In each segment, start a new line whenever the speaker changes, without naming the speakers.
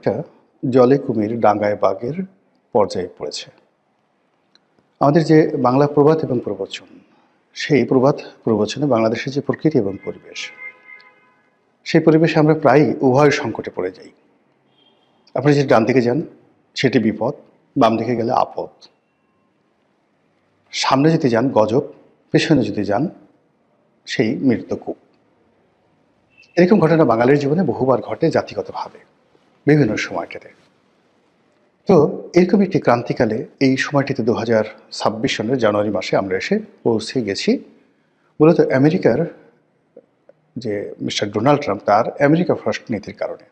একটা জলে কুমির ডাঙ্গায় বাঘের পর্যায়ে পড়েছে। আমাদের যে বাংলা প্রবাদ এবং প্রবচন, সেই প্রবাদ প্রবচনে বাংলাদেশের যে প্রকৃতি এবং পরিবেশ, সেই পরিবেশে আমরা প্রায়ই উভয় সংকটে পড়ে যাই। আপনি যদি ডান দিকে যান, সেটি বিপদ, বাম দিকে গেলে আপদ। সামনে যদি যান, গজব, পেছনে যদি যান, সেই মৃত্যুকূপ এরকম ঘটনা বাঙালির জীবনে বহুবার ঘটে জাতিগতভাবে। বিভিন্ন সময়টাতে তো এরকম একটি ক্রান্তিকালে এই সময়টিতে দু হাজার ছাব্বিশ সনের জানুয়ারি মাসে আমরা এসে পৌঁছে গেছি। মূলত আমেরিকার যে মিস্টার ডোনাল্ড ট্রাম্প তার আমেরিকা ফার্স্ট নীতির কারণে।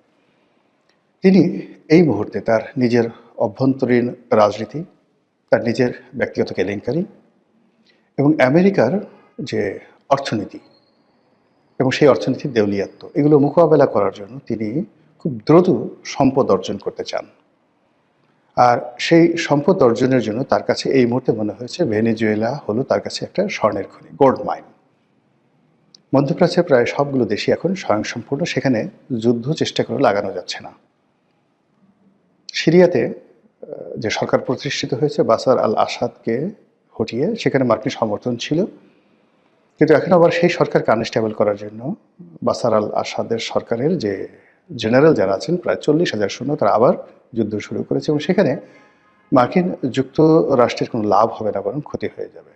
তিনি এই মুহূর্তে তার নিজের অভ্যন্তরীণ রাজনীতি, তার নিজের ব্যক্তিগত কেলেঙ্কারি এবং আমেরিকার যে অর্থনীতি এবং সেই অর্থনীতির দেউলিয়াত্ব, এগুলো মোকাবেলা করার জন্য তিনি খুব দ্রুত সম্পদ অর্জন করতে চান। আর সেই সম্পদ অর্জনের জন্য তার কাছে এই মুহূর্তে মনে হয়েছে, ভেনেজুয়েলা হলো তার কাছে একটা স্বর্ণের খনি গোল্ড মাইন মধ্যপ্রাচ্যের প্রায় সবগুলো দেশই এখন স্বয়ংসম্পূর্ণ, সেখানে যুদ্ধ চেষ্টা করে লাগানো যাচ্ছে না। সিরিয়াতে যে সরকার প্রতিষ্ঠিত হয়েছে, বাসার আল আসাদকে হটিয়ে সেখানে মার্কিন সমর্থন ছিল। কিন্তু এখন আবার সেই সরকারকে আনস্টেবল করার জন্য বাসার আল আসাদের সরকারের যে জেনারেল যারা আছেন, প্রায় চল্লিশ হাজার সৈন্য তারা আবার যুদ্ধ শুরু করেছে এবং সেখানে মার্কিন যুক্তরাষ্ট্রের কোনো লাভ হবে না বরং ক্ষতি হয়ে যাবে।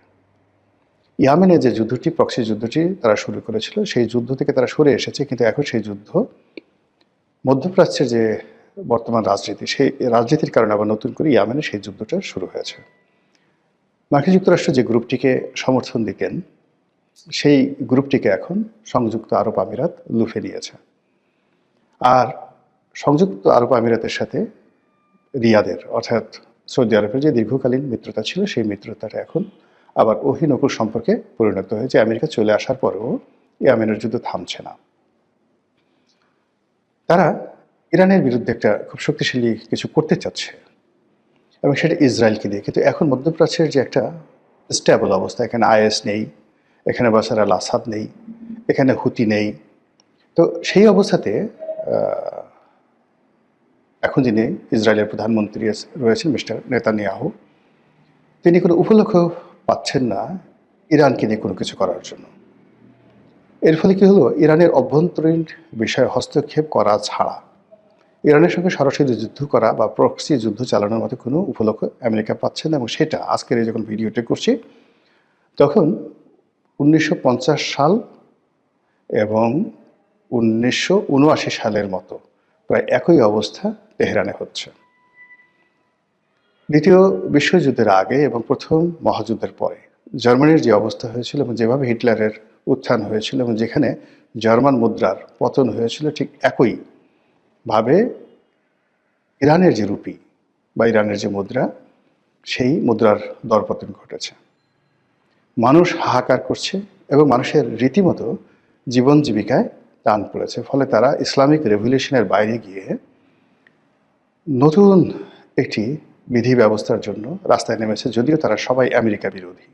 ইয়ামেনে যে যুদ্ধটি, প্রক্সি যুদ্ধটি তারা শুরু করেছিল, সেই যুদ্ধ থেকে তারা সরে এসেছে, কিন্তু এখন সেই যুদ্ধ মধ্যপ্রাচ্যের যে বর্তমান রাজনীতি, সেই রাজনীতির কারণে আবার নতুন করে ইয়ামেনে সেই যুদ্ধটা শুরু হয়েছে। মার্কিন যুক্তরাষ্ট্র যে গ্রুপটিকে সমর্থন দিতেন, সেই গ্রুপটিকে এখন সংযুক্ত আরব আমিরাত লুফে নিয়েছে। আর সংযুক্ত আরব আমিরাতের সাথে রিয়াদের, অর্থাৎ সৌদি আরবের যে দীর্ঘকালীন মিত্রতা ছিল, সেই মিত্রতাটা এখন আবার অহিনকুল সম্পর্কে পরিণত হয়েছে। আমেরিকা চলে আসার পরেও ইয়ামেনের যুদ্ধ থামছে না। তারা ইরানের বিরুদ্ধে একটা খুব শক্তিশালী কিছু করতে চাচ্ছে এবং সেটা ইসরায়েলকে দিয়ে। কিন্তু এখন মধ্যপ্রাচ্যের যে একটা স্টেবল অবস্থা, এখানে আইএস নেই, এখানে বাসার আল আসাদ নেই, এখানে হুতি নেই। তো সেই অবস্থাতে এখন যিনি ইসরায়েলের প্রধানমন্ত্রী রয়েছেন মিস্টার নেতানিয়াহু, তিনি কোনো উপলক্ষ পাচ্ছেন না ইরানকে নিয়ে কোনো কিছু করার জন্য। এর ফলে কী হলো? ইরানের অভ্যন্তরীণ বিষয়ে হস্তক্ষেপ করা ছাড়া ইরানের সঙ্গে সরাসরি যুদ্ধ করা বা প্রক্সি যুদ্ধ চালানোর মতো কোনো উপলক্ষ আমেরিকা পাচ্ছে না। এবং সেটা আজকের এই যখন ভিডিওটি করছি, তখন উনিশশো পঞ্চাশ সাল এবং উনিশশো উনআশি সালের মতো। প্রায় একই অবস্থা তেহরানে হচ্ছে। দ্বিতীয় বিশ্বযুদ্ধের আগে এবং প্রথম মহাযুদ্ধের পরে জার্মানির যে অবস্থা হয়েছিল এবং যেভাবে হিটলারের উত্থান হয়েছিল এবং যেখানে জার্মান মুদ্রার পতন হয়েছিল, ঠিক একই ভাবে ইরানের যে রুপি বা ইরানের যে মুদ্রা, সেই মুদ্রার দরপতন ঘটেছে। মানুষ হাহাকার করছে এবং মানুষের রীতিমতো জীবন জীবিকায় টান পড়েছে। ফলে তারা ইসলামিক রেভলিউশনের বাইরে গিয়ে নতুন একটি বিধি ব্যবস্থার জন্য রাস্তায় নেমেছে। যদিও তারা সবাই আমেরিকা বিরোধী।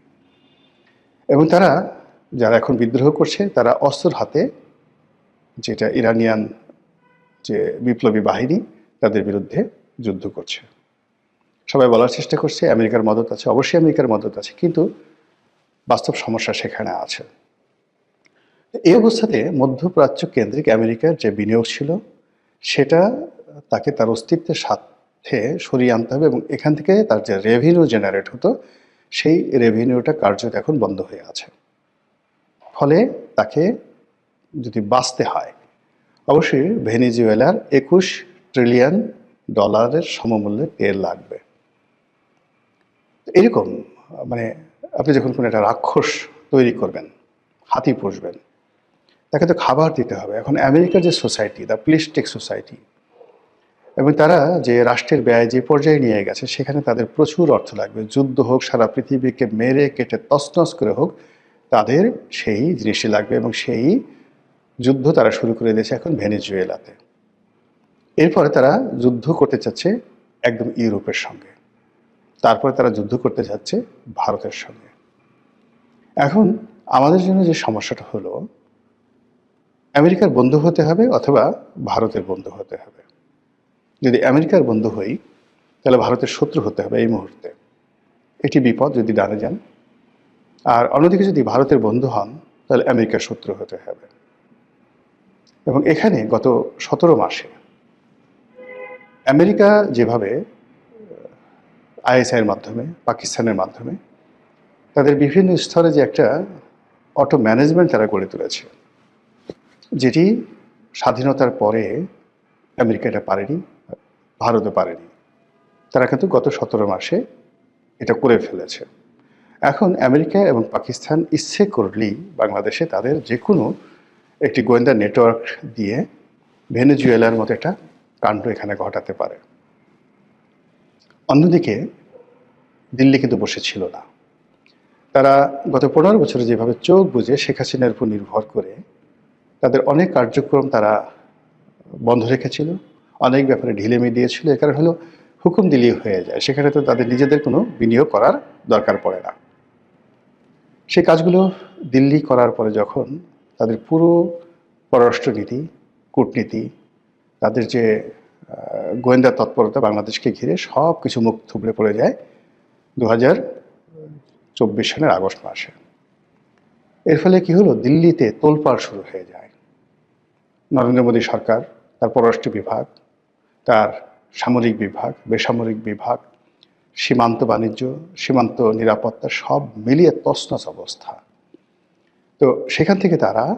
এবং তারা, যারা এখন বিদ্রোহ করছে, তারা অস্ত্র হাতে যেটা ইরানিয়ান যে বিপ্লবী বাহিনী, তাদের বিরুদ্ধে যুদ্ধ করছে। সবাই বলার চেষ্টা করছে, আমেরিকার মদত আছে। অবশ্যই আমেরিকার মদত আছে, কিন্তু বাস্তব সমস্যা সেখানে আছে। এই অবস্থাতে মধ্যপ্রাচ্য কেন্দ্রিক আমেরিকার যে বিনিয়োগ ছিল, সেটা তাকে তার অস্তিত্বের সাথে সরিয়ে আনতে হবে এবং এখান থেকে তার যে রেভিনিউ জেনারেট হতো, সেই রেভিনিউটা কার্যত এখন বন্ধ হয়ে আছে। ফলে তাকে যদি বাঁচতে হয়, অবশ্যই ভেনিজুয়েলার একুশ ট্রিলিয়ন ডলারের সমমূল্যে তেল লাগবে। এরকম মানে আপনি যখন কোনো একটা রাক্ষস তৈরি করবেন, হাতি পুষবেন তাকে তো খাবার দিতে হবে। এখন আমেরিকার যে সোসাইটি, দ্য প্লিস্টিক সোসাইটি, এবং তারা যে রাষ্ট্রের ব্যয় যে পর্যায়ে নিয়ে গেছে, সেখানে তাদের প্রচুর অর্থ লাগবে। যুদ্ধ হোক, সারা পৃথিবীকে মেরে কেটে তছনছ করে হোক, তাদের সেই জিনিসটি লাগবে এবং সেই যুদ্ধ তারা শুরু করে দিয়েছে এখন ভেনেজুয়েলাতে। এরপরে তারা যুদ্ধ করতে চাচ্ছে একদম ইউরোপের সঙ্গে। তারপরে তারা যুদ্ধ করতে চাচ্ছে ভারতের সঙ্গে। এখন আমাদের জন্য যে সমস্যাটা হলো আমেরিকার বন্ধু হতে হবে অথবা ভারতের বন্ধু হতে হবে। যদি আমেরিকার বন্ধু হই, তাহলে ভারতের শত্রু হতে হবে এই মুহূর্তে। এটি বিপদ যদি ডানে যান। আর অন্যদিকে যদি ভারতের বন্ধু হন, তাহলে আমেরিকার শত্রু হতে হবে। এবং এখানে গত সতেরো মাসে আমেরিকা যেভাবে আইএসআইয়ের মাধ্যমে, পাকিস্তানের মাধ্যমে তাদের বিভিন্ন স্তরে যে একটা অটো ম্যানেজমেন্ট তারা গড়ে তুলেছে যেটি স্বাধীনতার পরে আমেরিকা এটা পারেনি, ভারতও পারেনি। তারা কিন্তু গত সতেরো মাসে এটা করে ফেলেছে। এখন আমেরিকা এবং পাকিস্তান ইচ্ছে করলেই বাংলাদেশে তাদের যে কোনো একটি গোয়েন্দা নেটওয়ার্ক দিয়ে ভেনেজুয়েলার মতো একটা কাণ্ড এখানে ঘটাতে পারে। অন্যদিকে দিল্লি কিন্তু বসেছিল না। তারা গত পনেরো বছরে যেভাবে চোখ বুঝে শেখ হাসিনার উপর নির্ভর করে তাদের অনেক কার্যক্রম তারা বন্ধ রেখেছিল, অনেক ব্যাপারে ঢিলেমি দিয়েছিল এ কারণ হলো হুকুম দিলেই হয়ে যায়। সেখানে তো তাদের নিজেদের কোনো বিনিয়োগ করার দরকার পড়ে না। সেই কাজগুলো দিল্লি করার পরে যখন তাদের পুরো পররাষ্ট্রনীতি কূটনীতি, তাদের যে গোয়েন্দা তৎপরতা বাংলাদেশকে ঘিরে সব কিছু মুখ থুবড়ে পড়ে যায় দু হাজার চব্বিশ সালের আগস্ট মাসে। এর ফলে কি হলো? দিল্লিতে তোলপাড় শুরু হয়ে যায়। নরেন্দ্র মোদী সরকার, তার পররাষ্ট্র বিভাগ, তার সামরিক বিভাগ, বেসামরিক বিভাগ, সীমান্ত বাণিজ্য, সীমান্ত নিরাপত্তা সব মিলিয়ে তছনছ অবস্থা। তো সেখান থেকে তারা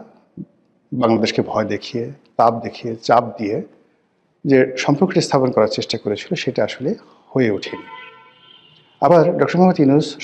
বাংলাদেশকে ভয় দেখিয়ে, তাপ দেখিয়ে, চাপ দিয়ে যে সম্পর্কটি স্থাপন করার চেষ্টা করেছিল, সেটা আসলে হয়ে ওঠেনি। আবার ডক্টর মোহাম্মদ ইউনুস